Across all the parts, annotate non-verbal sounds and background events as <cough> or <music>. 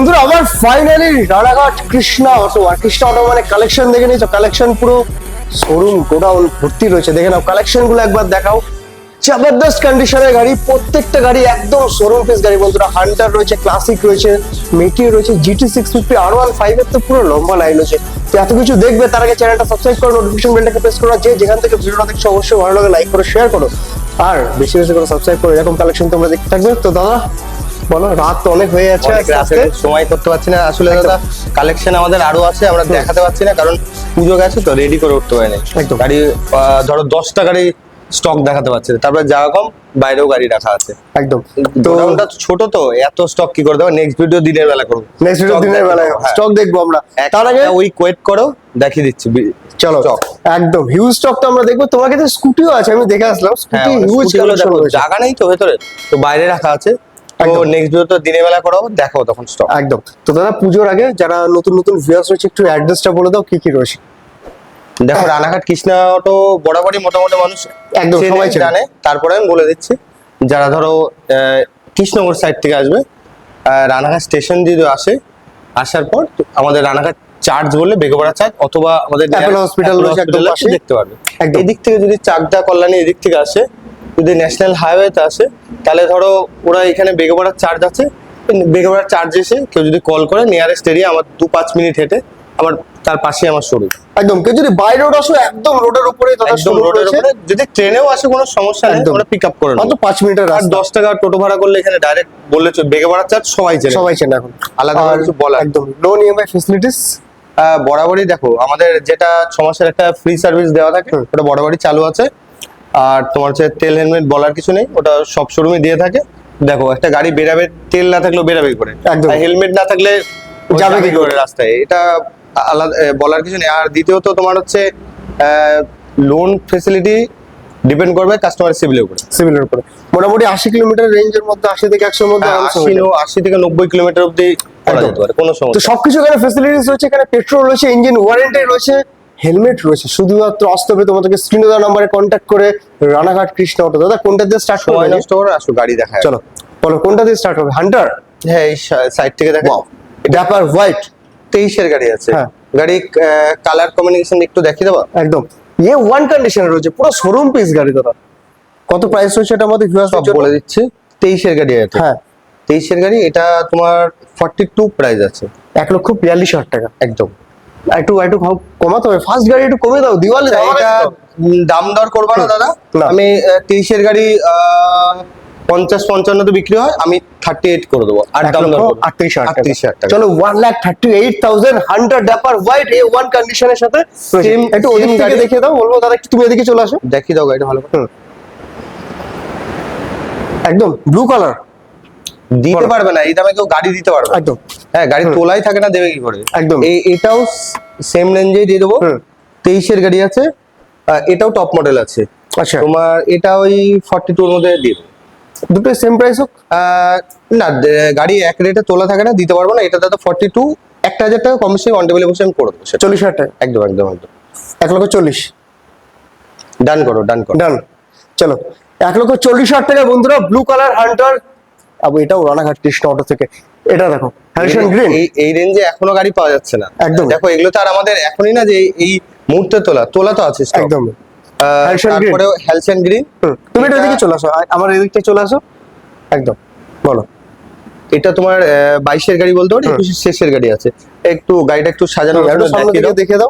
বন্ধুরা আমার finally Ranaghat Krishna auto আর কৃষ্ণা অটো মানে কালেকশন দেখে নিয়েছো। কালেকশন পুরো শোরুম গোডাউন ভর্তি রয়েছে। দেখে নাও কালেকশনগুলো একবার দেখাও। জবরদস্ত কন্ডিশনের গাড়ি, প্রত্যেকটা গাড়ি একদম শোরুম পিস গাড়ি বন্ধুরা। হান্টার রয়েছে ক্লাসিক রয়েছে মেটিও রয়েছে জিটি সিক্স ফিফটি আর ওয়ান ফাইভ এর তো পুরো লম্বা লাইন রয়েছে। তো এত কিছু দেখবে, তার আগে চ্যানেলটা সাবস্ক্রাইব করো নোটিফিকেশন বেলটাকে প্রেস করো যে যেখান থেকে ভিডিওটা দেখছ, অবশ্যই ভালো লাগে লাইক করো শেয়ার করো। আর বেশি বেশি করে সাবস্ক্রাইব করো, এরকম কালেকশন তোমরা দেখতে থাকবে। তো দাদা বলো রাত তো অনেক হয়ে যাচ্ছে সময় করতে পারছি না। আসলে দাদা কালেকশন আমাদের আরও আছে আমরা দেখাতে পারছি না কারণ পুজো গেছে তো রেডি করে উঠতে পারিনি একদম। গাড়ি ধরো দশটা গাড়ি স্টক দেখাতে পারছি। তারপরে জায়গা কম বাইরেও গাড়ি রাখা আছে। একদম। তো তো ছোট তো এত স্টক কি করে দেবো? নেক্সট ভিডিও দিনের বেলা করব। নেক্সট ভিডিও দিনের দেখাবো, বেলায় হ্যাঁ। স্টক দেখব আমরা। তার আগে উইক ওয়েট করো দেখিয়ে দিচ্ছি। চলো। একদম। হিউজ স্টক তো আমরা দেখব। তোমার কাছে স্কুটিও আছে আমি দেখে আসলাম। হ্যাঁ স্কুটি হিউজ scooty গুলো দেখো, জায়গা নেই তো ভেতরে। তো বাইরে রাখা আছে। তো। নেক্সট ভিডিও তো দিনের বেলা দেখো তখন স্টক একদম। তো দাদা পুজোর আগে যারা নতুন নতুন ভিউয়ার্স রয়েছে একটু অ্যাড্রেসটা বলে দাও কি কি রয়েছে? দেখো রানাঘাট কৃষ্ণা অটো বরাবরই মোটামুটি মানুষ একদম, চেনে, সবাই জানে। তারপরে আমি বলে দিচ্ছি যারা ধরো আহ, কৃষ্ণনগর সাইড থেকে আসবে রানাঘাট স্টেশন যদি আসে আসার পর আমাদের রানাঘাট চার্জ বললে বেগোপাড়া চার্জ অথবা আমাদের একদম দেখতে পারবে। একদম। এদিক থেকে যদি চাকদা কল্যাণী এদিক থেকে আসে যদি ন্যাশনাল হাইওয়েতে আসে তাহলে ধরো ওরা এখানে বেগোপাড়ার চার্জ আছে। বেগোপাড়ার চার্জ এসে কেউ যদি কল করে নিয়ারেস্ট এরিয়া আমার দু পাঁচ মিনিট হেঁটে আমার তার পাশে আমার শোরুম একদম কেউ যদি বাই রোড আসো একদম রোডের উপরে একদম রোডের উপরে। যদি ট্রেনেও আসে কোনো সমস্যা নেই। ওরা পিক আপ করে মাত্র পাঁচ মিনিটের আর রাস্তা। দশ টাকা টোটো ভাড়া করলে এখানে ডাইরেক্ট বললে। বেগে ভাড়া চার্জ সবাই চেনে। সবাই চেনে এখন। আলাদা কিছু বলার একদম লোন ইএমআই ফেসিলিটিস বরাবরই দেখো আমাদের যেটা ছ মাসের একটা ফ্রি সার্ভিস দেওয়া থাকে ওটা বরাবরই চালু আছে। আর তোমার হচ্ছে তেল হেলমেট বলার কিছু নেই ওটা সব শোরুমে দিয়ে থাকে। দেখো একটা গাড়ি বেরাবে তেল না থাকলেও বেরাবে করে। একদম। হেলমেট না থাকলে যাবে কি করে? রাস্তায়। এটা আলাদা বলার কিছু নেই। আর দ্বিতীয়ত তোমার হচ্ছে লোন ফেসিলিটি ডিপেন্ড করবে কাস্টমার সিভিলের উপরে। সিভিলের উপরে। মোটামুটি আশি কিলোমিটার রেঞ্জের মধ্যে আশি থেকে একশোর মধ্যে হ্যাঁ, আশি আশি থেকে নব্বই কিলোমিটার অব্দি করা যেতে পারে কোনো তো সমস্যা সবকিছু এখানে ফেসিলিটিস রয়েছে এখানে পেট্রোল রয়েছে ইঞ্জিন ওয়ারেন্টি রয়েছে হেলমেট রয়েছে। শুধুমাত্র আসতে হবে তোমাদেরকে স্ক্রিনে দেওয়া নাম্বারে কন্ট্যাক্ট করে রানাঘাট কৃষ্ণ অটো দাদা কোনটা দিয়ে স্টার্ট করবে? নষ্ট করে আসো গাড়ি দেখায়। চলো বলো কোনটা দিয়ে স্টার্ট হবে? হান্টার হ্যাঁ এই সাইড থেকে দেখা ড্যাপার হোয়াইট তেইশের গাড়ি আছে। হ্যাঁ। গাড়ি কালার কম্বিনেশন একটু দেখিয়ে দেবো? একদম। ইয়ে ওয়ান কন্ডিশনে রয়েছে পুরো শোরুম পিস গাড়ি দাদা। কত প্রাইস রয়েছে এটা আমাদের ভিউয়ার্স সব বলে দিচ্ছি তেইশের গাড়ি আছে। হ্যাঁ। তেইশের গাড়ি এটা তোমার ফর্টি টু প্রাইস আছে। এক লক্ষ বিয়াল্লিশ হাজার টাকা। একদম। একটু একটু কমাতে হবে। ফার্স্ট গাড়ি একটু কমে দাও দিওয়ালি দাও। এটা দাম দর করব না দাদা। আমি তেইশের গাড়ি পঞ্চাশ পঞ্চান্নতে বিক্রি হয় আমি থার্টি এইট করে দেবো। আর দাম। আটত্রিশ আটত্রিশ হাজার চলো one lakh thirty eight thousand hundred dapper white A one কন্ডিশনের সাথে। Same- একটু ওদিক গাড়ি। দেখিয়ে দাও। বলব দাদা একটু তুমি এদিকে চলে আসো। দেখিয়ে দাও গাড়িটা ভালো। একদম ব্লু কালার দিতে পারবে না এই দামে কেউ গাড়ি দিতে পারবে একদম। হ্যাঁ গাড়ি তোলাই থাকে না দেবে কি করে? একদম। এই এটাও সেম রেঞ্জেই দিয়ে দেবো। তেইশের গাড়ি আছে এটাও টপ মডেল আছে। আচ্ছা। তোমার এটা ওই ফর্টি টুর মধ্যে দিয়ে দেবো। দুটো সেম প্রাইস হোক? না গাড়ি এক রেটে তোলা থাকে না দিতে পারব না এটা দাদা ফর্টি টু একটা হাজার টাকা কম বেশি অন টেবিলে বসে আমি করে দেবো চল্লিশ হাজার টাকা। একদম একদম একদম। এক লক্ষ চল্লিশ। ডান করো ডান করো। ডান চলো। এক লক্ষ চল্লিশ হাজার টাকা বন্ধুরা ব্লু কালার হান্টার আবার এটাও রানাঘাট কৃষ্ণ অটো থেকে। এটা দেখো হ্যারিসন গ্রিন এই এই রেঞ্জে এখনও গাড়ি পাওয়া যাচ্ছে না। একদম। দেখো এগুলো তো আর আমাদের এখনই না যে এই- মুহূর্তে তোলা তোলা তো আছে। একদম। আহ, Harrison green। তারপরে হ্যালসেন গ্রিন তুমি এটা এটা- এদিকে চলে আসো আমার এদিকটা চলে আসো। একদম বলো। এটা তোমার বাইশের গাড়ি বলতে পারি। একুশের শেষের গাড়ি আছে। একটু গাড়িটা একটু সাজানো দিকে দাও।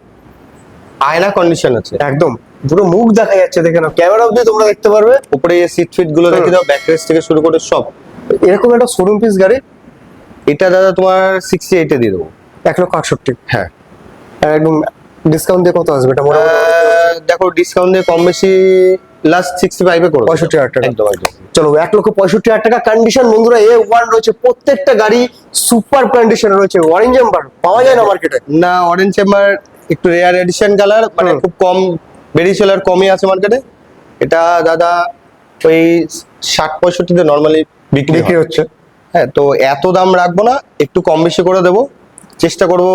আয়না কন্ডিশন আছে। একদম পুরো মুখ দেখা যাচ্ছে দেখে নাও। ক্যামেরা অবধি তোমরা দেখতে পারবে। উপরে সিট ফিটগুলো। দেখিয়ে দাও ব্যাক থেকে শুরু করে সব। এরকম একটা শোরুম পিস গাড়ি এটা দাদা তোমার সিক্সটি এইটে দিয়ে দেবো। এক লক্ষ আটষট্টি। হ্যাঁ। আর একদম ডিসকাউন্ট দিয়ে কত আসবে এটা মোটামুটি দেখো ডিসকাউন্ট দিয়ে কম বেশি লাস্ট সিক্সটি ফাইভে করো পঁয়ষট্টি হাজার টাকা। একদম একদম। চলো এক লক্ষ পঁয়ষট্টি হাজার টাকা। কন্ডিশন বন্ধুরা এ ওয়ান রয়েছে। প্রত্যেকটা গাড়ি সুপার কন্ডিশনে রয়েছে। অরেঞ্জ চেম্বার পাওয়া যায় না মার্কেটে না অরেঞ্জ চেম্বার একটু রেয়ার এডিশন কালার মানে খুব কম বেরিয়েছিল আর কমই আছে মার্কেটে এটা দাদা ওই ষাট পঁয়ষট্টিতে নর্মালি বিক্রি হচ্ছে। হ্যাঁ তো এত দাম রাখব না একটু কম বেশি করে দেবো। চেষ্টা করব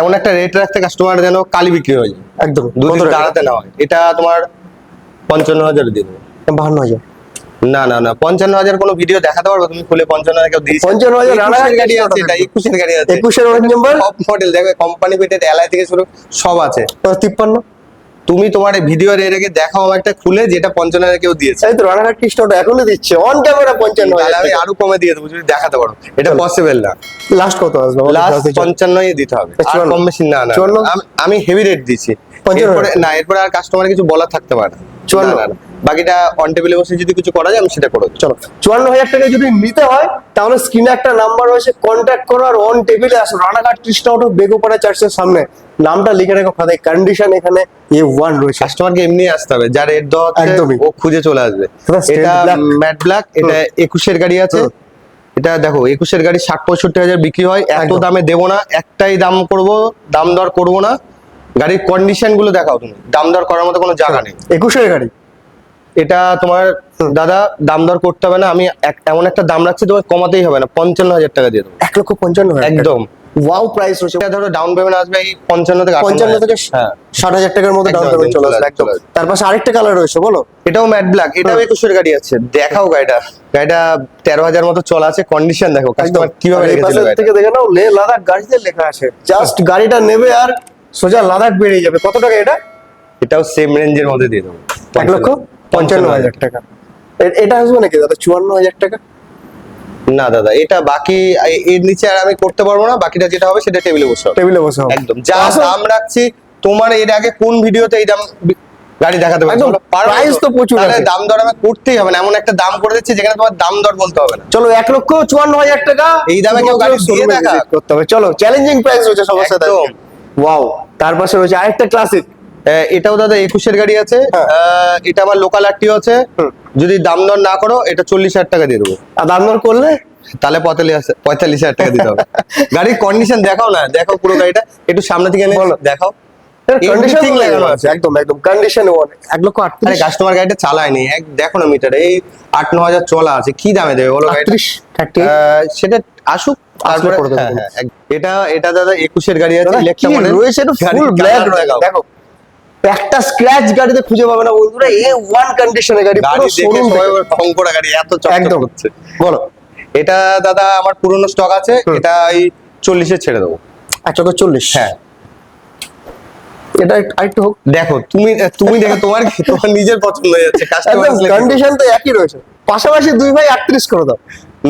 এমন একটা রেট রাখতে কাস্টমার যেন কালি বিক্রি হয়ে যায়। একদম। দুদিন দাঁড়াতে না হয়। এটা তোমার পঞ্চান্ন হাজার দিয়ে দেবো বাহান্ন হাজার। না না না পঞ্চান্ন হাজার কোনো ভিডিও দেখাতে পারব? তুমি খুলে পঞ্চান্ন হাজার কেউ দিয়েছে? 55,000 একুশের গাড়ি আছে এটা একুশের গাড়ি আছে। একুশের অনেক নাম্বার মডেল দেখবে কোম্পানি পেটেড এলআই থেকে শুরু সব আছে। তিপ্পান্ন? তুমি তোমার ভিডিও এর আগে দেখাও একটা খুলে যেটা পঞ্চান্ন কেউ দিয়েছে। এই তো রানাঘাট কৃষ্ণটা এখনও দিচ্ছে। অন ক্যামেরা পঞ্চান্ন আমি আরও কমে দিয়ে দেবো যদি দেখাতে পারো। এটা পসিবল না। লাস্ট কত আসবে? লাস্ট পঞ্চান্নই দিতে হবে। আর কম বেশি না না। আমি- হেভি রেট দিচ্ছি। না এরপরে আর কাস্টমার কিছু বলা থাকতে পারে না, না। বাকিটা অন টেবিলে বসে যদি কিছু করা যায় আমি সেটা করে। চলো। চুয়ান্ন হাজার টাকা যদি নিতে হয় তাহলে স্ক্রিনে একটা নাম্বার রয়েছে কন্ট্যাক্ট করো আর অন টেবিলে আসো। রানাঘাট কৃষ্ণ অটো বেগোপাড়া চার্চের সামনে। নামটা লিখে রেখো খাতায়। কন্ডিশন এখানে এ ওয়ান রয়েছে। কাস্টমারকে এমনি আসতে হবে। যার রেট দেওয়া একদমই। ও খুঁজে চলে আসবে। এটা। ম্যাট ব্ল্যাক এটা একুশের গাড়ি আছে। এটা দেখো একুশের গাড়ি ষাট পঁয়ষট্টি হাজার বিক্রি হয়। এত দামে দেবো না। একটাই দাম করব দাম দর করব না। গাড়ির কন্ডিশনগুলো দেখাও তুমি। দাম দর করার মতো কোনো জায়গা নেই। একুশের গাড়ি। এটা তোমার দাদা দাম দর করতে হবে না আমি এমন একটা দাম রাখছি তোমার কমাতেই হবে না পঞ্চান্ন হাজার টাকা দিয়ে দেবো। এক লক্ষ পঞ্চান্ন একদম। ওয়াও প্রাইস রয়েছে। এটা ধরো ডাউন পেমেন্ট আসবে এই পঞ্চান্ন থেকে পঞ্চান্ন থেকে হ্যাঁ। ষাট হাজার টাকার মধ্যে ডাউন পেমেন্ট চলে আসবে একদম। তার পাশে আরেকটা কালার রয়েছে বলো। এটাও ম্যাট ব্ল্যাক এটাও একুশের গাড়ি আছে। দেখাও গাড়িটা। গাড়িটা তেরো হাজার মতো চলা আছে কন্ডিশন দেখো কাস্টমার কীভাবে রেখেছিল থেকে দেখে নাও লে লাদাখ গাড়িতে লেখা আছে। জাস্ট গাড়িটা নেবে আর সোজা লাদাখ বেরিয়ে যাবে। কত টাকা এটা? এটাও সেম রেঞ্জের মধ্যে দিয়ে দেবো। এক লক্ষ? পঞ্চান্ন হাজার টাকা। এটা আসবে নাকি দাদা? চুয়ান্ন হাজার টাকা? না দাদা এটা বাকি এর নিচে আর আমি করতে পারব না বাকিটা যেটা হবে সেটা টেবিলে বসে হবে। টেবিলে বসে হবে। একদম যা দাম রাখছি তোমার এর আগে কোন ভিডিওতে এই দাম গাড়ি দেখাতে পারবে? পারবে তো। প্রচুর তাহলে। দাম দর আমি করতেই হবে না এমন একটা দাম করে দিচ্ছি যেখানে তোমার দাম দর বলতে হবে না। চলো এক লক্ষ চুয়ান্ন হাজার টাকা। এই দামে কেউ গাড়ি দিয়ে দেখা? করতে হবে। চলো চ্যালেঞ্জিং প্রাইস রয়েছে সাথে একদম। ওয়াও তার পাশে রয়েছে আরেকটা ক্লাসিক এটাও দাদা একুশের গাড়ি আছে। হ্যাঁ। এটা আমার লোকাল আরটিও আছে। যদি দাম দর না করো এটা চল্লিশ হাজার টাকা দিয়ে দেবো। আর দাম দর করলে? তাহলে পঁয়তাল্লিশ হাজার- পঁয়তাল্লিশ হাজার টাকা দিতে হবে। <laughs> গাড়ির কন্ডিশন দেখাও না দেখাও পুরো গাড়িটা। একটু সামনে থেকে এনে বলো। দেখাও। কন্ডিশন লাগানো আছে। একদম একদম। কন্ডিশন ওয়ান এক লক্ষ আটত্রিশ। কাস্টমার গাড়িটা চালায়নি। এক দেখো না মিটারে এই আট ন হাজার চলা আছে। কি দামে দেবে বলো আটত্রিশ সেটা আসুক তারপরে হ্যাঁ, হ্যাঁ, এটা এটা দাদা একুশের গাড়ি আছে রয়েছে ফুল ব্ল্যাক দেখো একটা স্ক্র্যাচ গাড়িতে খুঁজে পাবে না বন্ধুরা এ ওয়ান কন্ডিশনের গাড়ি পুরো শোরুম করা গাড়ি এত চকচক হচ্ছে বলো। এটা দাদা আমার পুরনো স্টক আছে এটা এই চল্লিশে ছেড়ে দেবো। আচ্ছা তো চল্লিশ। হ্যাঁ। এটা আরেকটু হোক। দেখো তুমি তুমি দেখো তোমার তোমার নিজের পছন্দ হয়ে যাচ্ছে কাস্টমার কন্ডিশন তো একই রয়েছে। পাশাপাশি দুই ভাই আটত্রিশ করে দাও।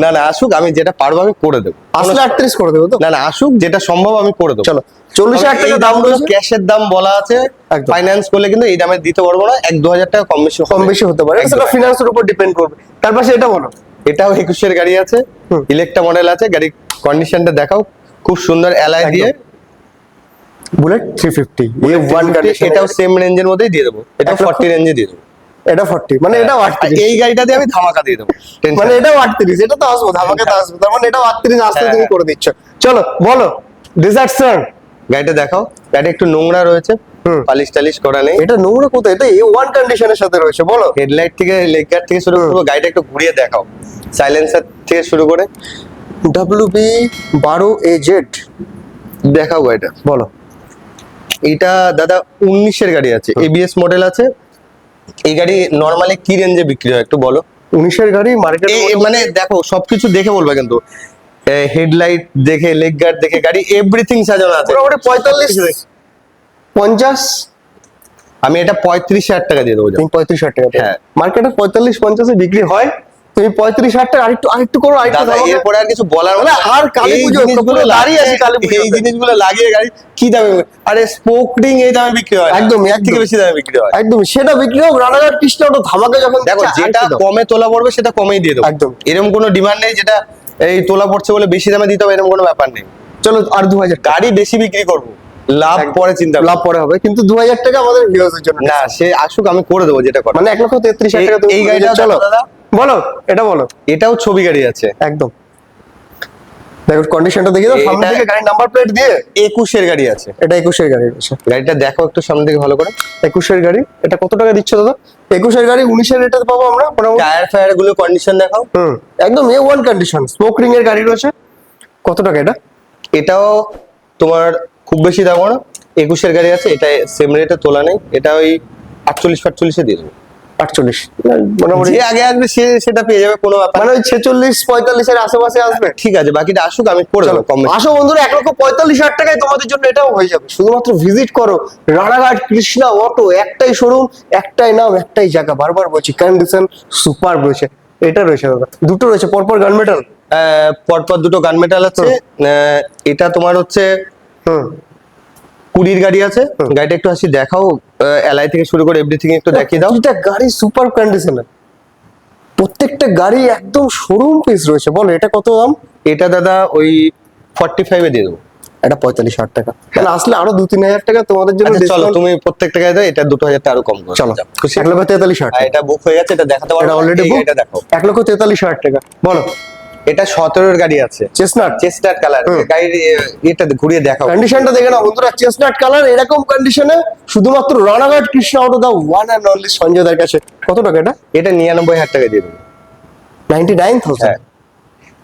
না না আসুক আমি যেটা পারব আমি করে দেবো। আসলে আটত্রিশ করে দেবো তো? না না আসুক যেটা সম্ভব আমি করে দেবো। চলো চল্লিশ হাজার টাকা দাম রয়েছে। ক্যাশের দাম বলা আছে। ফাইন্যান্স করলে কিন্তু এই দামে দিতে পারব না এক দু হাজার টাকা কম বেশি কম বেশি হতে পারে। সেটা ফিনান্সের উপর ডিপেন্ড করবে। তার পাশে এটা বলো। এটাও একুশের গাড়ি আছে। ইলেকট্রা মডেল আছে গাড়ির কন্ডিশনটা দেখাও। খুব সুন্দর অ্যালাই দিয়ে। বুলেট থ্রি ফিফটি এটাও সেম রেঞ্জের মধ্যেই দিয়ে দেবো। এটা ফর্টি রেঞ্জে দিয়ে দেবো। এটা ফর্টি মানে এটাও আর আটত্রিশ। এই গাড়িটা দিয়ে আমি ধামাকা দিয়ে দেবো। মানে এটাও আটত্রিশ এটা তো আসব ধামাকে তো আসব। তার মানে এটাও আটত্রিশ আসতে হ্যাঁ, তুমি হ্যাঁ। করে দিচ্ছ। চলো বলো ডিজার্ট স্যার গাড়িটা দেখাও। গাড়িটা একটু নোংরা রয়েছে। পালিশ টালিশ করা নেই। এটা নোংরা কোথায়? এটা এ ওয়ান কন্ডিশনের সাথে রয়েছে বলো। হেডলাইট থেকে লেগ গার্ড থেকে শুরু করব। গাড়িটা একটু ঘুরিয়ে দেখাও। সাইলেন্সার থেকে শুরু করে। ডাব্লিউ বি বারো এ জেড দেখাও গাড়িটা। বলো। এইটা দাদা উনিশের গাড়ি আছে। এবিএস মডেল আছে। এই গাড়ি নর্মালি কি রেঞ্জে বিক্রি হয় একটু বলো? উনিশের গাড়ি মার্কেট মানে দেখো সবকিছু দেখে বলবে কিন্তু। হেডলাইট দেখে লেগ গার্ড দেখে গাড়ি এভরিথিং সাজানো আছে। মোটামুটি পঁয়তাল্লিশ পঞ্চাশ। আমি এটা পঁয়ত্রিশ হাজার টাকা দিয়ে দেবো। পঁয়ত্রিশ হাজার টাকা হ্যাঁ। মার্কেটে পঁয়তাল্লিশ পঞ্চাশে বিক্রি হয়। তুমি পঁয়ত্রিশ হাজার টাকা আরেকটু আরেকটু করো আরেকটু এরপরে আর কিছু বলার বলে, মতো না। আর কালী পুজো, দাঁড়িয়ে আছি কালী পুজোতে। এই জিনিসগুলো লাগিয়ে গাড়ি কি দামে আরে স্পোক রিং এই দামে বিক্রি হয় না। একদমই, এর থেকে বেশি দামে বিক্রি হয়। একদম সেটা বিক্রি হোক রানাঘাট কৃষ্ণ ওটা ধামাকে যখন দেখো যেটা কমে তোলা পড়বে সেটা কমেই দিয়ে দেবো। একদম। এরকম কোনো ডিমান্ড নেই যেটা এই তোলা পড়ছে বলে বেশি দামে দিতে হবে এরকম কোনো ব্যাপার নেই। চলো আর দু হাজার গাড়ি বেশি বিক্রি করব। লাভ পরে চিন্তা লাভ পরে হবে। কিন্তু দু হাজার টাকা আমাদের ভিউয়ার্সের জন্য। না সে আসুক আমি করে দেবো যেটা মানে এক লক্ষ তেত্রিশ হাজার টাকা এই গাড়িটা চলো। বলো এটা বলো। এটাও ছবি গাড়ি আছে। একদম। দেখো কন্ডিশনটা দেখে দাও সামনে থেকে গাড়ি নাম্বার প্লেট দিয়ে একুশের গাড়ি আছে। এটা একুশের গাড়ি রয়েছে। গাড়িটা দেখো একটু সামনে থেকে ভালো করে। একুশের গাড়ি এটা কত টাকা দিচ্ছ দাদা? একুশের গাড়ি উনিশের রেটে পাবো আমরা টায়ার ফায়ারগুলো কন্ডিশন দেখাও। হুম একদম A one condition smoke ring এর গাড়ি রয়েছে। কত টাকা এটা? এটাও তোমার খুব বেশি দাম না একুশের গাড়ি আছে এটা সেম রেটে তোলা নেই। এটা ওই আটচল্লিশ ফাটচল্লিশে দিয়ে দেবো। আটচল্লিশ। মোটামুটি আগে আসবে সে সেটা পেয়ে যাবে কোনো ব্যাপার। মানে ওই ছেচল্লিশ পঁয়তাল্লিশের আশেপাশে আসবে। ঠিক আছে বাকিটা আসুক আমি করে দেবো কম। আসো বন্ধুরা এক লক্ষ পঁয়তাল্লিশ হাজার টাকায় তোমাদের জন্য এটাও হয়ে যাবে। শুধুমাত্র ভিজিট করো রানাঘাট কৃষ্ণা অটো একটাই শোরুম একটাই নাম একটাই জায়গা বারবার বলছি কন্ডিশন সুপার রয়েছে। এটা রয়েছে দাদা। দুটো রয়েছে পরপর গান মেটাল পরপর দুটো গান মেটাল আছে। এটা তোমার হচ্ছে কুড়ির গাড়ি আছে। গাড়িটা একটু আসি দেখাও এলআই থেকে শুরু করে এভরিথিং একটু দেখিয়ে দাও। প্রতিটা গাড়ি সুপার কন্ডিশনে প্রত্যেকটা গাড়ি একদম শোরুম পিস রয়েছে। বলো এটা কত দাম? এটা দাদা ওই ফর্টি ফাইভে দিয়ে দেবো। এটা পঁয়তাল্লিশ হাজার টাকা। মানে আসলে আরও দু তিন হাজার টাকা তোমাদের জন্য আচ্ছা, চলো তুমি প্রত্যেকটা গাড়ি দাও এটা দুটো হাজার টাকা আরও কম করো। চলো এক লক্ষ তেতাল্লিশ হাজার টাকা। এটা বুক হয়ে গেছে এটা দেখাতে এটা না, অলরেডি গাড়িটা দেখো এক লক্ষ তেতাল্লিশ হাজার টাকা। বলো। এটা সতেরোর গাড়ি আছে। চেসনাট চেস্টার কালার। গাড়ির এটা ঘুরিয়ে দেখাও। কন্ডিশনটা দেখে না বন্ধুরা চেসনাট কালার এরকম কন্ডিশনে শুধুমাত্র Ranaghat Krishna auto the one and only Sanjay দার কাছে। কত টাকা এটা? এটা নিরানব্বই হাজার টাকা দিয়ে দেবো। নাইনটি নাইন থাউজেন্ড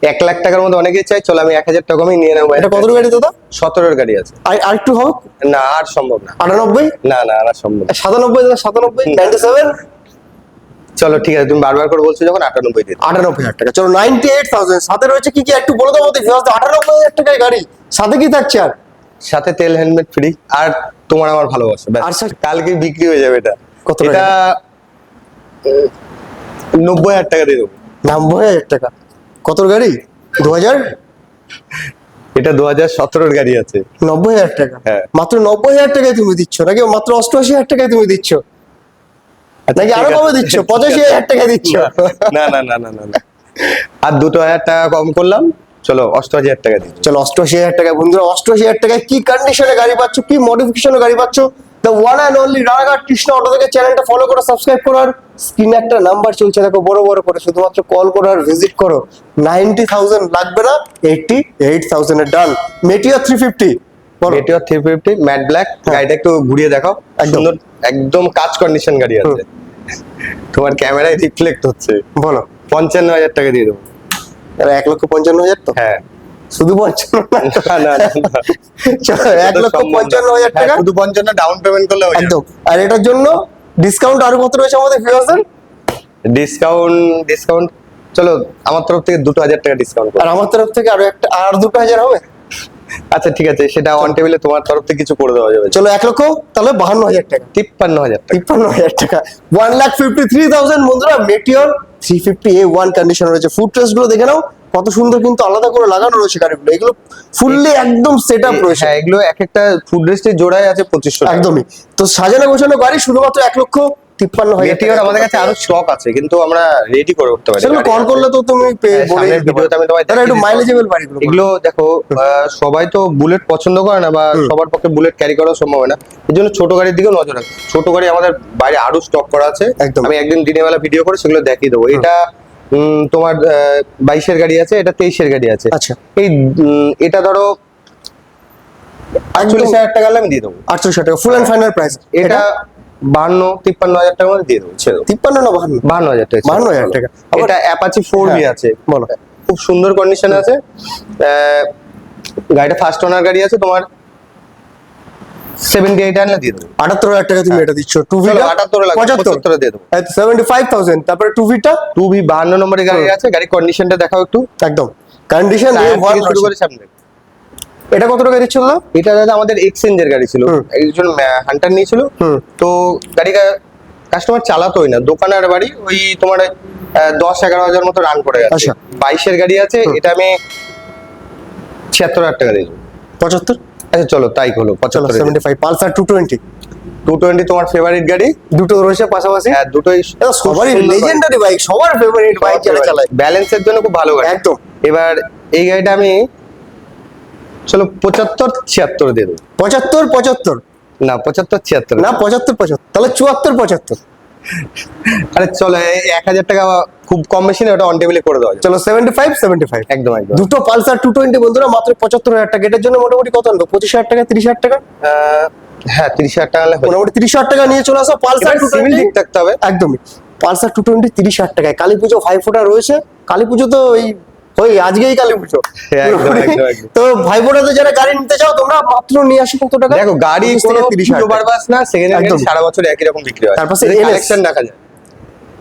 এক লাখ টাকার মধ্যে অনেকেই চাই চলো আমি এক হাজার টাকা আমি নিয়ে নেব এটা কত গাড়ি দাদা? সতেরোর গাড়ি আছে। আর আরেকটু হোক। না আর সম্ভব না। আটানব্বই? না না আর সম্ভব সাতানব্বই দাদা সাতানব্বই? নাইনটি সেভেন চলো ঠিক আছে তুমি বারবার করে বলছো যখন আটানব্বই দাও। আটানব্বই হাজার টাকা। চলো নাইনটি এইট থাউজেন্ড। সাথে রয়েছে কি কি? একটু বলে দেবো আমাদের আটানব্বই হাজার টাকায় গাড়ি। সাথে কি থাকছে আর? সাথে তেল হেলমেট ফ্রি আর তোমার আমার ভালোবাসা আর স্যার? কালকে বিক্রি হয়ে যাবে এটা। কত এটা নব্বই হাজার টাকা দিয়ে দেবো। নব্বই হাজার টাকা। কত গাড়ি? দু হাজার এটা দু হাজার সতেরোর গাড়ি আছে। নব্বই হাজার টাকা। হ্যাঁ। মাত্র নব্বই হাজার টাকায় তুমি দিচ্ছ নাকি? মাত্র অষ্টআশি হাজার টাকায় তুমি দিচ্ছ? নাকি আরও কমে দিচ্ছ? পঁচাশি হাজার টাকায় দিচ্ছ। না না না না না আর দুটো হাজার টাকা কম করলাম। চলো অষ্টআশি হাজার টাকা দিই চলো অষ্টআশি হাজার টাকা। বন্ধুরা অষ্টআশি হাজার টাকায় কি কন্ডিশনে গাড়ি পাচ্ছ কি মডিফিকেশনে গাড়ি পাচ্ছ? The one and only Ranaghat Krishna auto থেকে চ্যানেলটা ফলো করো সাবস্ক্রাইব করো আর স্ক্রিনে একটা নাম্বার চলছে দেখো বড় বড় করে। শুধুমাত্র কল করো আর ভিজিট করো। নাইনটি থাউজেন্ড লাগবে না eighty eight থাউজেন্ডের done Meteor three fifty Meteor three fifty matte black গাড়িটা একটু ঘুরিয়ে দেখাও। একদম। সুন্দর একদম কাজ কন্ডিশন গাড়ি আছে। তোমার ক্যামেরায় রিফ্লেক্ট হচ্ছে। বলো। পঞ্চান্ন হাজার টাকা দিয়ে দেবো। এক লক্ষ পঞ্চান্ন হাজার তো? হ্যাঁ। শুধু পঞ্চান্ন না এক লক্ষ পঞ্চান্ন হাজার হ্যাঁ, টাকা? শুধু পঞ্চান্ন ডাউন পেমেন্ট করলে একদম। আর এটার জন্য ডিসকাউন্ট আরও কত রয়েছে আমাদের ভিউয়ার্সদের ডিসকাউন্ট ডিসকাউন্ট চলো আমার তরফ থেকে দুটো হাজার টাকা ডিসকাউন্ট আর আমার তরফ থেকে আরও একটা আর দুটো হাজার হবে? আচ্ছা ঠিক আছে সেটা অন টেবিলে তোমার তরফ থেকে কিছু করে দেওয়া যাবে। চলো এক লক্ষ তাহলে বাহান্ন হাজার টাকা। তিপ্পান্ন হাজার তিপ্পান্ন হাজার টাকা। One lakh fifty three thousand বন্ধুরা Meteor three fifty A one condition রয়েছে। ফুড ট্রেসগুলো দেখে নাও কত সুন্দর কিন্তু আলাদা করে লাগানো রয়েছে গাড়িগুলো। এগুলো ফুললি একদম সেট আপ রয়েছে। হ্যাঁ এগুলো এক একটা ফুড রেস্টের জোড়ায় আছে পঁচিশশো একদমই। তো সাজানো গোছানো গাড়ি শুধুমাত্র এক লক্ষ তিপ্পান্ন হাজার মেটিওর আমাদের কাছে আরও স্টক আছে কিন্তু আমরা রেডি করে উঠতে পারি। সেগুলো কল করলে তো তুমি হ্যাঁ, বলে ভিডিওতে আমি তোমায় তাহলে একটু মাইলেজেবল এগুলো দেখো সবাই তো বুলেট পছন্দ করে না বা সবার পক্ষে বুলেট ক্যারি করা সম্ভব না। জন্য ছোট গাড়ির দিকেও নজর রাখো ছোট গাড়ি আমাদের বাইরে আরও স্টক করা আছে। আমি একদিন দিনের বেলা ভিডিও করে সেগুলো দেখিয়ে দেবো। এটা তোমার বাইশের গাড়ি আছে এটা তেইশের গাড়ি আছে। আচ্ছা। এই এটা ধরো আটচল্লিশ হাজার টাকা আমি দিয়ে দেবো। আটশো টাকা ফুল অ্যান্ড ফাইনাল প্রাইস এটা বান্ন তিপ্পান্ন হাজার টাকার মধ্যে দিয়ে দেবো ছেড়ে তিপ্পান্ন না বাহান্ন? বান্ন হাজার টাকা বাহান্ন হাজার টাকা। এটা অ্যাপাচি ফোর বি হ্যাঁ, আছে। বলো। খুব সুন্দর কন্ডিশন আছে। গাড়িটা ফার্স্ট ওনার গাড়ি আছে তোমার সেভেন্টি এইট আনলে দিয়ে দেবো। আটাত্তর হাজার টাকা তুমি এটা দিচ্ছ। টু ভিটা 78 লাগবে, পঁচাত্তর। 75 দিয়ে দেবো। সেভেন্টি ফাইভ থাউজেন্ড তারপরে টু ভিটা টু? ভি বাহান্ন নম্বরের গাড়ি আছে গাড়ি কন্ডিশনটা দেখাও একটু। একদম। কন্ডিশন শুরু করে সামনে। এটা কত দিচ্ছ দাদা এটা দাদা আমাদের এক্সচেঞ্জের গাড়ি ছিল। একজন হান্টার নিয়েছিল। তো গাড়িটা কাস্টমার চালাতোই না। দোকানের বাড়ি ওই তোমার দশ এগারো হাজার মতো রান করে গেছে। বাইশের গাড়ি আছে এটা আমি ছিয়াত্তর হাজার টাকা দিয়েছি। পঁচাত্তর? আচ্ছা চলো তাই হলো পঁচাত্তর seventy five Pulsar two twenty two twenty তোমার ফেভারিট গাড়ি? দুটো রয়েছে পাশাপাশি? হ্যাঁ দুটোই সবারই লেজেন্ডারি বাইক সবার ফেভারিট বাইক যারা চালায়। ব্যালেন্সের জন্য খুব ভালো গাড়ি। একদম। এবার এই গাড়িটা আমি চলো পঁচাত্তর ছিয়াত্তর দিয়ে দেবো। পঁচাত্তর পঁচাত্তর। না পঁচাত্তর ছিয়াত্তর। না পঁচাত্তর পঁচাত্তর। তাহলে চুয়াত্তর পঁচাত্তর। আরে চলো এক হাজার টাকা খুব কম বেশি না ওটা অন টেবিলে করে দেওয়া চলো সেভেন্টি ফাইভ সেভেন্টি ফাইভ একদম একদম। দুটো পালসার টু টোয়েন্টি বন্ধুরা মাত্র পঁচাত্তর হাজার টাকা। এটার জন্য মোটামুটি কত আনব? পঁচিশ হাজার টাকা তিরিশ হাজার টাকা? হ্যাঁ তিরিশ হাজার টাকা মোটামুটি তিরিশ হাজার টাকা নিয়ে চলে আসো। পালসার সিভিল টোয়েন্টি ঠিক থাকতে হবে। একদমই। পালসার টু টোয়েন্টি তিরিশ হাজার টাকায়। কালী পুজো ভাই ফোটা রয়েছে। কালী পুজো তো ওই ওই আজকেই কালী পুজো হ্যাঁ। তো ভাই ফোটাতে যারা গাড়ি নিতে চাও তোমরা মাত্র নিয়ে আসো কত টাকা। দেখো গাড়ি 25 কোনো থেকে তিরিশ হাজার পুজো টাকা। না সেকেন্ড হ্যান্ড সারা বছর একই রকম বিক্রি হয়। তারপর কালেকশন রাখা যায়।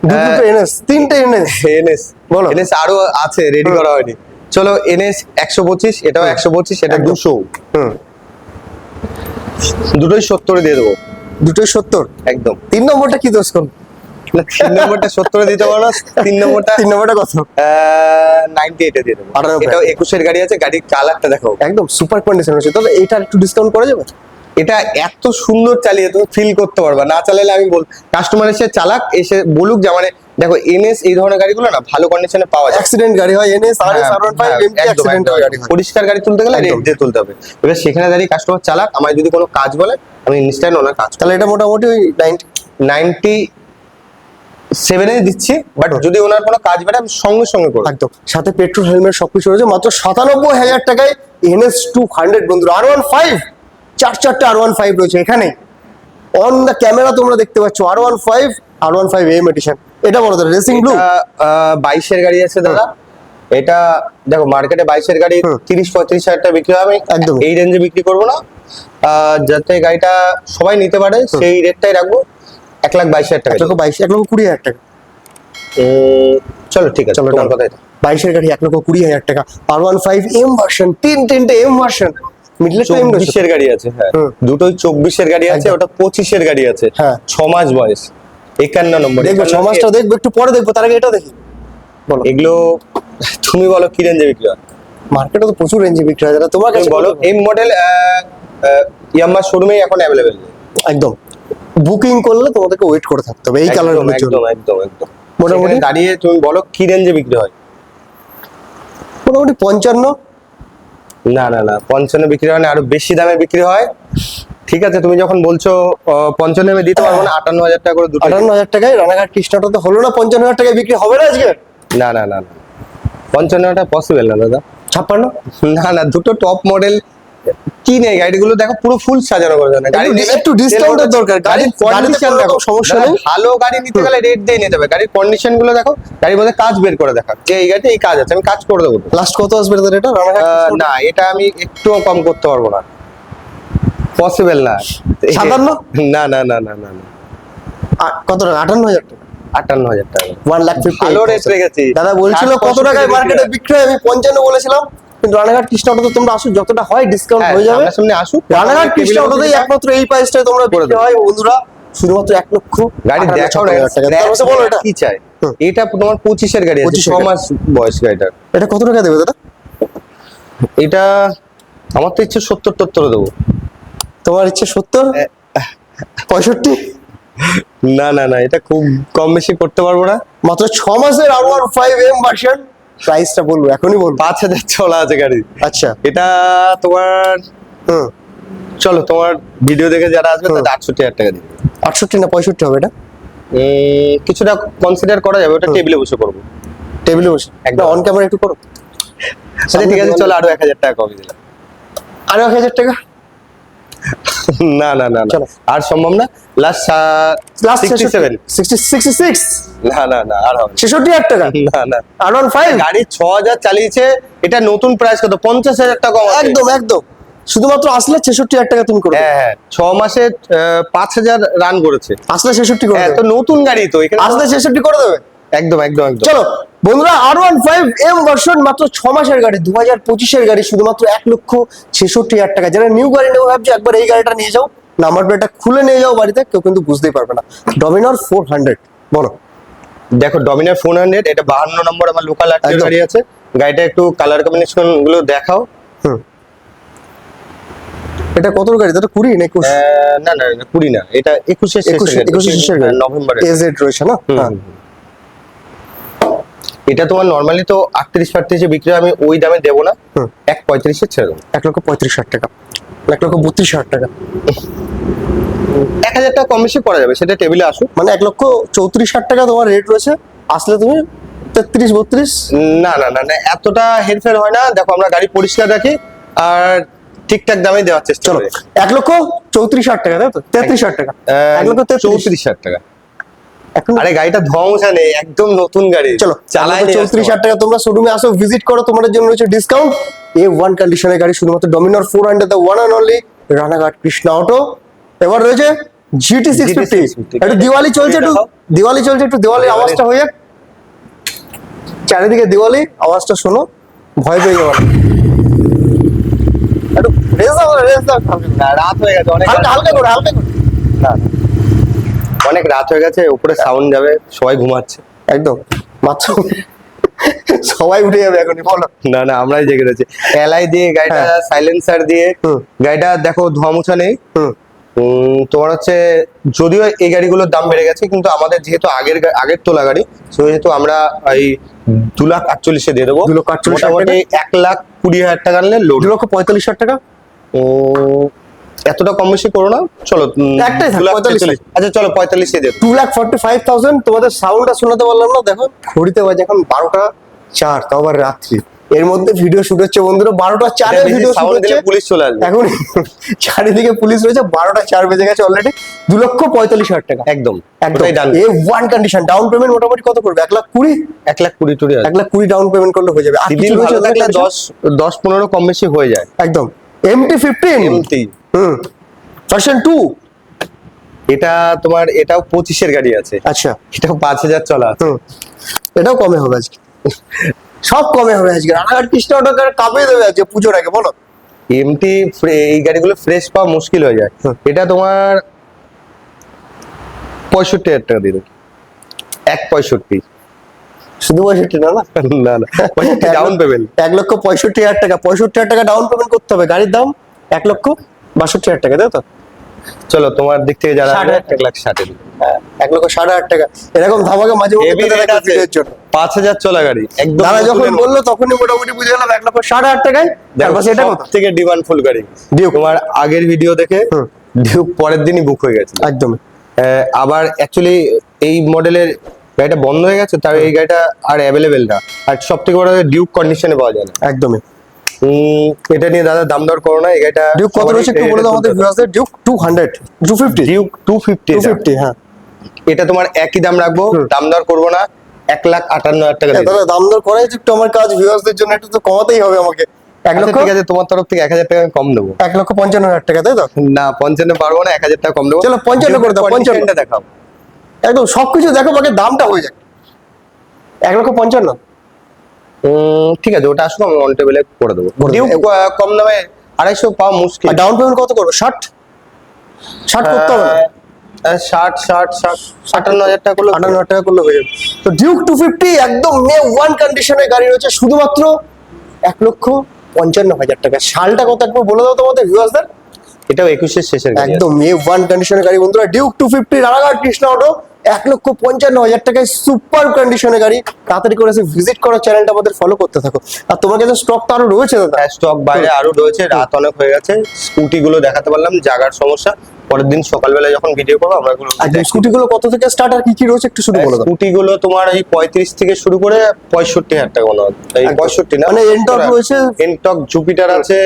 দুটো এনএস তিনটে এনএস এনএস বলো। এনএস আরও আছে রেডি করা হয়নি। চলো এনএস একশো পঁচিশ এটাও একশো পঁচিশ এটা। দুশো। হুম। দুটোই সত্তরে দিয়ে দেবো। দুটোই সত্তর? একদম। তিন নম্বরটা কি দোষ না, তিন নম্বরটা সত্তরে দিতে পারো তিন নম্বরটা তিন নম্বরটা কত? নাইনটি এইটে দিয়ে দেবো। এটাও একুশের গাড়ি আছে গাড়ির কালারটা দেখো। একদম সুপার কন্ডিশন আছে তাহলে এইটা একটু ডিসকাউন্ট করা যাবে? এটা এত সুন্দর চালিয়ে তুমি ফিল করতে পারবা। না চালালে আমি বল কাস্টমার এসে চালাক এসে বলুক যে মানে দেখো এনএস এই ধরনের গাড়িগুলো না ভালো কন্ডিশনে পাওয়া যায়। অ্যাক্সিডেন্ট গাড়ি হয় এনএস আর এস আর অ্যাক্সিডেন্ট গাড়ি পরিষ্কার গাড়ি তুলতে গেলে রেড দিয়ে তুলতে হবে। এবার সেখানে দাঁড়িয়ে কাস্টমার চালাক আমার যদি কোনো কাজ বলে আমি ইনস্ট্যান্ট ওনার কাজ তাহলে এটা মোটামুটি ওই নাইনটি সেভেনে দিচ্ছি বাট যদি ওনার কোনো কাজ বেড়ে আমি সঙ্গে সঙ্গে করব। একদম। সাথে পেট্রোল হেলমেট সবকিছু রয়েছে মাত্র সাতানব্বই হাজার টাকায় এনএস টু হান্ড্রেড বন্ধুরা আর ওয়ান ফাইভ চার চারটে আর ওয়ান ফাইভ রয়েছে এখানে। অন দ্য ক্যামেরা তোমরা দেখতে পাচ্ছ R one five R one five M edition এটা বলো দাদা রেসিং ব্লু বাইশের গাড়ি আছে দাদা। এটা দেখো মার্কেটে বাইশের গাড়ি তিরিশ পঁয়ত্রিশ হাজার টাকা বিক্রি আমি একদম। এই রেঞ্জে বিক্রি করব না। যাতে গাড়িটা সবাই নিতে পারে সেই রেটটাই রাখব। এক লাখ বাইশ হাজার টাকা এক লক্ষ বাইশ এক লক্ষ কুড়ি হাজার টাকা। চলো ঠিক আছে চলো তোমার কথাই বাইশের গাড়ি এক লক্ষ কুড়ি হাজার টাকা। R one five M version তিন তিনটে এম ভার্সন। মিডলে চব্বিশের গাড়ি আছে হ্যাঁ। দুটোই চব্বিশের গাড়ি আছে ওটা পঁচিশের গাড়ি আছে। হ্যাঁ। ছ মাস বয়স। একান্ন নম্বর দেখব ছ মাসটা দেখব একটু পরে দেখব তার আগে এটা দেখি। বলো। এগুলো তুমি বলো কি রেঞ্জে বিক্রি হয়? মার্কেটে তো প্রচুর রেঞ্জে বিক্রি হয় দাদা তোমার তুমি কাছে বলো এই মডেল ইয়াম্মা শোরুমে এখন অ্যাভেলেবেল একদম। বুকিং করলে তোমাদেরকে ওয়েট করে থাকতে হবে এই কালার একদম একদম একদম একদম। মোটামুটি? দাঁড়িয়ে তুমি বলো কি রেঞ্জে বিক্রি হয়? মোটামুটি পঞ্চান্ন। না না না পঞ্চান্ন বিক্রি হয় না আরও বেশি দামে বিক্রি হয়। ঠিক আছে তুমি যখন বলছো পঞ্চান্ন আমি দিতে পারব না আটান্ন হাজার টাকা করে দুটো আটান্ন হাজার টাকায় রানাঘাট কৃষ্ণটা তো হলো না পঞ্চান্ন হাজার টাকায় বিক্রি হবে না আজকে? না না না না পঞ্চান্নটা পসিবল না দাদা। ছাপ্পান্ন? না না দুটো টপ মডেল গাড়িগুলো দেখো পুরো ফুল সাজানো করে গাড়ি একটু- একটু দরকার। গাড়ির- কন্ডিশন দেখো সমস্যা নেই। ভালো গাড়ি নিতে গেলে রেট দিয়ে নিতে হবে। গাড়ির কন্ডিশনগুলো দেখো গাড়ির মধ্যে কাজ বের করে দেখা যে এই গাড়িতে এই কাজ আছে আমি কাজ করে দেবো লাস্ট কত আসবে এটা? না এটা আমি একটুও কম করতে পারব না। পসিবল না। সাতান্ন? না না না না না কত টাকা? আটান্ন হাজার টাকা। আটান্ন হাজার টাকা। ওয়ান লাখ ফিফটি ভালো রেখেছি। দাদা বলছিল কত টাকায় মার্কেটে। বিক্রি হয় আমি পঞ্চান্ন বলেছিলাম। কিন্তু রানাঘাট কৃষ্ণটা তো তোমরা আসো যতটা হয় ডিসকাউন্ট হ্যাঁ, হয়ে যাবে। সামনে আসুক রানাঘাট কৃষ্ণটাতেই মধ্যে একমাত্র এই প্রাইসটাই তোমরা করে বিক্রি হয় বন্ধুরা শুধুমাত্র এক লক্ষ গাড়ি দেখাও বলো এটা। কি চাই? এটা তোমার পঁচিশের গাড়ি আছে ছ মাস বয়স গাড়িটার। এটা কত টাকা দেবে দাদা? এটা আমার তো ইচ্ছে সত্তর টত্তর দেবো। তোমার ইচ্ছে সত্তর? পঁয়ষট্টি? না না না এটা খুব কম বেশি করতে পারব না। মাত্র ছ মাসের R one five M version প্রাইসটা বলব এখনই বলব। পাঁচ হাজার চলা আছে গাড়ি আচ্ছা। এটা তোমার হুম। চলো তোমার ভিডিও দেখে যারা আসবে তাদের আটষট্টি হাজার টাকা দিবে। আটষট্টি না পঁয়ষট্টি হবে এটা? কিছুটা কনসিডার করা যাবে ওটা টেবিলে বসে করব। টেবিলে বসে? একদম। একদম অন ক্যামেরা একটু করো। আচ্ছা ঠিক আছে চলো আরও এক হাজার টাকা কমে দিলাম। আরও এক হাজার টাকা? <laughs> না না না আর সম্ভব না? Last last sixty seven sixty sixty six না না না আর টাকা? না। না। আর ওয়ান ফাইভ গাড়ি ছ হাজার চালিয়েছে এটা নতুন প্রাইস কত? পঞ্চাশ হাজার টাকা কম একদম একদম। শুধুমাত্র আসলে ছেষট্টি হাজার টাকা তুমি করবে হ্যাঁ হ্যাঁ। ছ মাসে পাঁচ হাজার রান করেছে। আসলে ছেষট্টি করে হ্যাঁ তো নতুন গাড়ি তো আসলে ছেষট্টি করে দেবে? একদম একদম একদম। চলো বন্ধুরা R one five M version মাত্র ছ মাসের গাড়ি দু হাজার পঁচিশের গাড়ি শুধুমাত্র এক লক্ষ ছেষট্টি হাজার টাকা। যারা নিউ গাড়ি নেব ভাবছে একবার এই গাড়িটা নিয়ে যাও নাম্বার প্লেটটা খুলে নিয়ে যাও বাড়িতে কেউ কিন্তু বুঝতেই পারবে না। ডমিনার ফোর হান্ড্রেড বলো। দেখো ডমিনার ফোর হান্ড্রেড এটা বাহান্ন নম্বর আমার লোকাল আর্টের গাড়ি আছে। গাড়িটা একটু কালার কম্বিনেশনগুলো দেখাও। হুম। এটা কত গাড়ি? এটা কুড়ি না একুশ? না না কুড়ি না এটা একুশ একুশে শেষের গাড়ি। এজেড রয়েছে না? হ্যাঁ। এটা তোমার নর্মালি তো আটত্রিশ ফাটত্রিশে বিক্রি আমি ওই দামে দেবো না। এক পঁয়ত্রিশে ছেড়ে দেবো। এক লক্ষ পঁয়ত্রিশ হাজার টাকা। এক লক্ষ বত্রিশ হাজার টাকা। এক হাজার টাকা কম বেশি করা যাবে সেটা টেবিলে আসুক। মানে এক লক্ষ চৌত্রিশ হাজার টাকা তোমার রেট রয়েছে আসলে তুমি তেত্রিশ বত্রিশ? না না না না এতটা হেরফের হয় না। দেখো আমরা গাড়ি পরিষ্কার রাখি আর ঠিকঠাক দামে দেওয়ার চেষ্টা চলো এক লক্ষ চৌত্রিশ হাজার টাকা তাই তো? তেত্রিশ হাজার টাকা। এক লক্ষ চৌত্রিশ হাজার টাকা। আরে গাড়িটা ধ্বংসা নেই একদম নতুন গাড়ি। চলো চালাই চৌত্রিশ হাজার টাকা তোমরা শোরুমে আসো ভিজিট করো তোমাদের জন্য রয়েছে ডিসকাউন্ট এ ওয়ান কন্ডিশনের গাড়ি শুধুমাত্র Dominar four hundred the one and only Ranaghat Krishna auto এবার রয়েছে জিটি সিক্স ফিফটি একটু দিওয়ালি চলছে একটু দিওয়ালি চলছে একটু দিওয়ালির দিওয়ালি- আওয়াজটা হয়ে যাক। চারিদিকে দিওয়ালি আওয়াজটা শোনো ভয় পেয়ে একটু রেস দাও রেস দাও রাত হয়ে গেছে অনেক হালকা হালকা করে হালকা করে। না। অনেক রাত হয়ে গেছে উপরে সাউন্ড যাবে সবাই ঘুমাচ্ছে। একদম। মাত্র সবাই উঠে যাবে এখনই বলো। না না আমরাই জেগে রয়েছে। এলাই দিয়ে গাড়িটা হ্যাঁ। সাইলেন্সার দিয়ে হুম। গাড়িটা দেখো ধোয়া মোছা নেই। তোমার হচ্ছে যদিও এই গাড়িগুলোর দাম বেড়ে গেছে কিন্তু আমাদের যেহেতু আগের আগের তোলা গাড়ি সেহেতু আমরা এই দু লাখ আটচল্লিশে দিয়ে দেবো। দু লক্ষ আটচল্লিশ মোটামুটি এক লাখ কুড়ি হাজার টাকা আনলে দু লক্ষ পঁয়তাল্লিশ হাজার টাকা? এতটা কম বেশি করো না। চলো একটাই থাক, দু লাখ 45 তেতাল্লিশ। আচ্ছা চলো পঁয়তাল্লিশ দেবো। Two lakh forty five thousand তোমাদের সাউন্ডটা শোনাতে পারলাম না দেখো। ঘড়িতে বাজে এখন বারোটা চার তাও আবার রাত্রি। এর মধ্যে ভিডিও শুট হচ্ছে বন্ধুরা বারোটা চারে ভিডিও শুট হচ্ছে। পুলিশ চলে আসবে। এখন <laughs> চারিদিকে পুলিশ রয়েছে বারোটা চার বেজে গেছে অলরেডি দু লক্ষ পঁয়তাল্লিশ হাজার টাকা। একদম একদম। A one condition down payment মোটামুটি কত করবে? এক লাখ কুড়ি? এক লাখ কুড়ি টুড়ি এক লাখ কুড়ি ডাউন পেমেন্ট করলে হয়ে যাবে। আর কিছু? দশ দশ পনেরো কম বেশি হয়ে যায়। একদম। এমটি ফিফটিন এমতি হুম। ভার্সন টু এটা তোমার এটাও পঁচিশের গাড়ি আছে। আচ্ছা। এটাও পাঁচ হাজার চলা এটাও কমে হবে আজকে। সব কমে হবে আজকে। রানাঘাট কৃষ্ণ অটোকার কাপে দেবে আজকে পুজোর আগে বলো। এমটি এই গাড়িগুলো ফ্রেশ পাওয়া মুশকিল হয়ে যায়। এটা তোমার পঁয়ষট্টি হাজার টাকা দিয়ে দেবো। এক পঁয়ষট্টি। শুধু পঁয়ষট্টি না না? না না। পঁয়ষট্টি ডাউন পেমেন্ট এক লক্ষ পঁয়ষট্টি হাজার টাকা। পঁয়ষট্টি হাজার টাকা ডাউন পেমেন্ট করতে হবে। গাড়ির দাম এক লক্ষ বাষট্টি হাজার টাকা তাই তো? চলো তোমার দিক থেকে যারা। এক লাখ ষাটে। হ্যাঁ, এক লক্ষ ষাট হাজার টাকা। এরকম ধামাকে মাঝে পাঁচ হাজার চলা গাড়ি। একদম দাদা যখন বলল তখনই মোটামুটি বুঝে গেলাম এক লক্ষ ষাট হাজার টাকায়। দেখো, তারপর সেটা থেকে ডিমান্ড ফুল গাড়ি। Duke। তোমার আগের ভিডিও দেখে। ডিউক পরের দিনই বুক হয়ে গেছে একদম আবার অ্যাকচুয়ালি এই মডেলের গাড়িটা বন্ধ হয়ে গেছে তার এই গাড়িটা আর অ্যাভেলেবেল না। আর সব থেকে বড় ডিউক কন্ডিশনে পাওয়া যায় না। একদমই। এটা নিয়ে দাদা দাম দর করো না এই গাড়িটা ডিউক কত রয়েছে একটু বলে দাও আমাদের ভিউয়ার্সদের Duke two hundred two fifty Duke two fifty two fifty হ্যাঁ। এটা তোমার একই দাম রাখব দাম দর করব না এক লাখ আটান্ন হাজার টাকা হ্যাঁ, দাদা দাম দর করাই তো একটু আমার কাজ ভিউয়ার্সদের জন্য একটু তো কমাতেই হবে আমাকে। এক আচ্ছা, লক্ষ? ঠিক আছে তোমার তরফ থেকে এক হাজার টাকা কম দেবো। এক লক্ষ পঞ্চান্ন হাজার টাকা তাই তো? না পঞ্চান্ন পারব না এক হাজার টাকা কম দেবো। চলো, 55 করে দাও, 55 কন্ডিশনটা দেখাও। একদম সবকিছু দেখো আমাকে দামটা হয়ে যাক। এক লক্ষ পঞ্চান্ন। ঠিক আছে ওটা আসুক আমি অন টেবিলে করে দেবো। কম দামে আড়াইশো পাওয়া মুশকিল। ডাউন পেমেন্ট কত করব? ষাট? ষাট করতে হবে ষাট ষাট ষাট আটান্ন হাজার টাকা করলে আটান্ন হাজার টাকা করলে হয়ে যাবে। তো ডিউক টু ফিফটি একদম মে ওয়ান কন্ডিশনের গাড়ি রয়েছে শুধুমাত্র এক লক্ষ পঞ্চান্ন হাজার টাকা। সালটা কত একবার বলে দাও তোমাদের ভিউয়ার্সদের এটাও একুশের শেষের একদম মে ওয়ান কন্ডিশনের গাড়ি বন্ধুরা। Duke two fifty Ranaghat Krishna auto এক লক্ষ পঞ্চান্ন হাজার টাকায় সুপার কন্ডিশনের গাড়ি। তাড়াতাড়ি করে এসে ভিজিট করার চ্যানেলটা আমাদের ফলো করতে থাকো। আর তোমার কাছে স্টক তো আরও রয়েছে দাদা? স্টক বাইরে আরও রয়েছে রাত অনেক হয়ে গেছে। স্কুটি গুলো দেখাতে পারলাম জাগার সমস্যা। পরের দিন সকালবেলা যখন ভিডিও করব আমরা এগুলো আর স্কুটি গুলো কত থেকে স্টার্ট আর কি কি রয়েছে একটু শুরু বলে দাও স্কুটি গুলো তোমার এই পঁয়ত্রিশ থেকে শুরু করে পঁয়ষট্টি হাজার টাকা মনে হয়। এই পঁয়ষট্টি না মানে Ntorq রয়েছে। এনটক জুপিটার আছে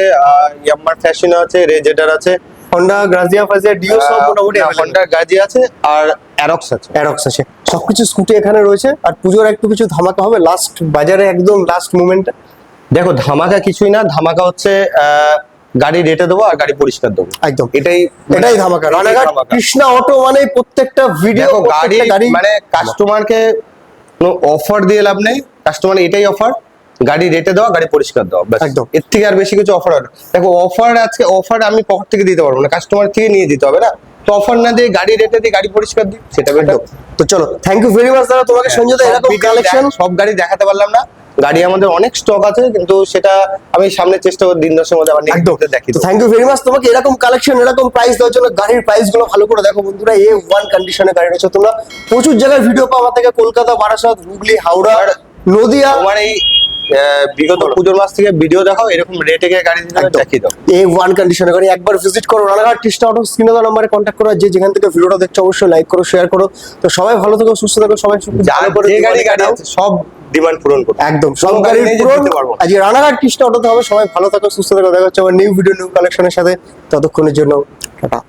ইয়াম্মার ফ্যাশন আছে রেজেটার আছে। হন্ডা গ্রাজিয়া ফাজিয়া ডিও সব মোটামুটি হন্ডার গাজি আছে আর অ্যারক্স আছে। অ্যারক্স আছে। সবকিছু স্কুটি এখানে রয়েছে। আর পুজোর একটু কিছু ধামাকা হবে। লাস্ট বাজারে একদম লাস্ট মুমেন্ট দেখো ধামাকা কিছুই না। ধামাকা হচ্ছে আহ, গাড়ি রেটে দেবো আর গাড়ি পরিষ্কার দেবো। একদম। এটাই এটাই ধামাকা। রানাঘাট কৃষ্ণা অটো মানে প্রত্যেকটা ভিডিও গাড়ি গাড়ি। মানে কাস্টমারকে অফার দিয়ে লাভ নেই। কাস্টমার এটাই অফার গাড়ি রেটে দেওয়া গাড়ি পরিষ্কার দেওয়া। একদম। এর থেকে আর বেশি কিছু অফার হয় দেখো অফার আজকে অফার আমি পকেট থেকে দিতে পারব না। কাস্টমার থেকে নিয়ে দিতে হবে না। তো অফার না দিয়ে গাড়ি রেটে দিয়ে গাড়ি পরিষ্কার দিই সেটা বেটার তো চলো থ্যাংক ইউ ভেরি মাচ দাদা। তোমাকে সঞ্জয় দা এরকম কালেকশন সব গাড়ি দেখাতে পারলাম না। গাড়ি আমাদের অনেক স্টক আছে কিন্তু সেটা আমি সামনে চেষ্টা করব দিন দশের মধ্যে আবার একদম। দেবো। থ্যাংক ইউ ভেরি মাচ তোমাকে। এরকম কালেকশন এরকম প্রাইস দেওয়ার জন্য গাড়ির প্রাইসগুলো ভালো করে দেখো বন্ধুরা। এ ওয়ান কন্ডিশনে গাড়ি রয়েছে। তোমরা প্রচুর জায়গায় ভিডিও পাওয়া থেকে কলকাতা বারাসাত হুগলি হাওড়া নদিয়া। তোমার এই বিগত পুজোর মাস থেকে ভিডিও দেখাও এরকম রেটে গিয়ে গাড়ি। দেখিয়ে দাও। এই ওয়ান কন্ডিশনে গাড়ি একবার ভিজিট করো। রানাঘাট কৃষ্ণ অটো স্ক্রিনে দেওয়া নাম্বারে কন্ট্যাক্ট করো। যে যেখান থেকে ভিডিওটা দেখছ অবশ্যই লাইক করো শেয়ার করো। তো সবাই ভালো থেকো সুস্থ থেকো সবাই ভালো করে গাড়ি গাড়ি সব ডিমান্ড পূরণ করব একদম সব গাড়ির। আজকে রানাঘাট কৃষ্ণ অটোতে হবে সবাই ভালো থাকো সুস্থ থাকো দেখা হচ্ছে আমার নিউ ভিডিও নিউ কালেকশনের সাথে। ততক্ষণের জন্য টাটা।